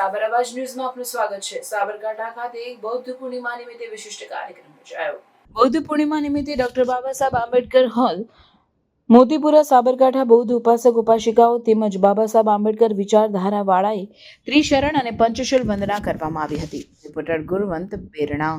આવાજ ન્યૂઝમાં આપનું સ્વાગત છે. સાબરકાંઠા ખાતે બૌદ્ધ પૂર્ણિમા નિમિત્તે વિશિષ્ટ કાર્યક્રમ યોજાયો. બૌદ્ધ પૂર્ણિમા નિમિત્તે ડોક્ટર બાબા સાહેબ આંબેડકર હોલ, મોતીપુરા સાબરકાંઠા બૌદ્ધ ઉપાસક ઉપાસિકાઓ તેમજ બાબા સાહેબ આંબેડકર વિચારધારાવાળાએ ત્રિશરણ અને પંચશીલ વંદના કરવામાં આવી હતી. રિપોર્ટર ગુરવંત બેરણા.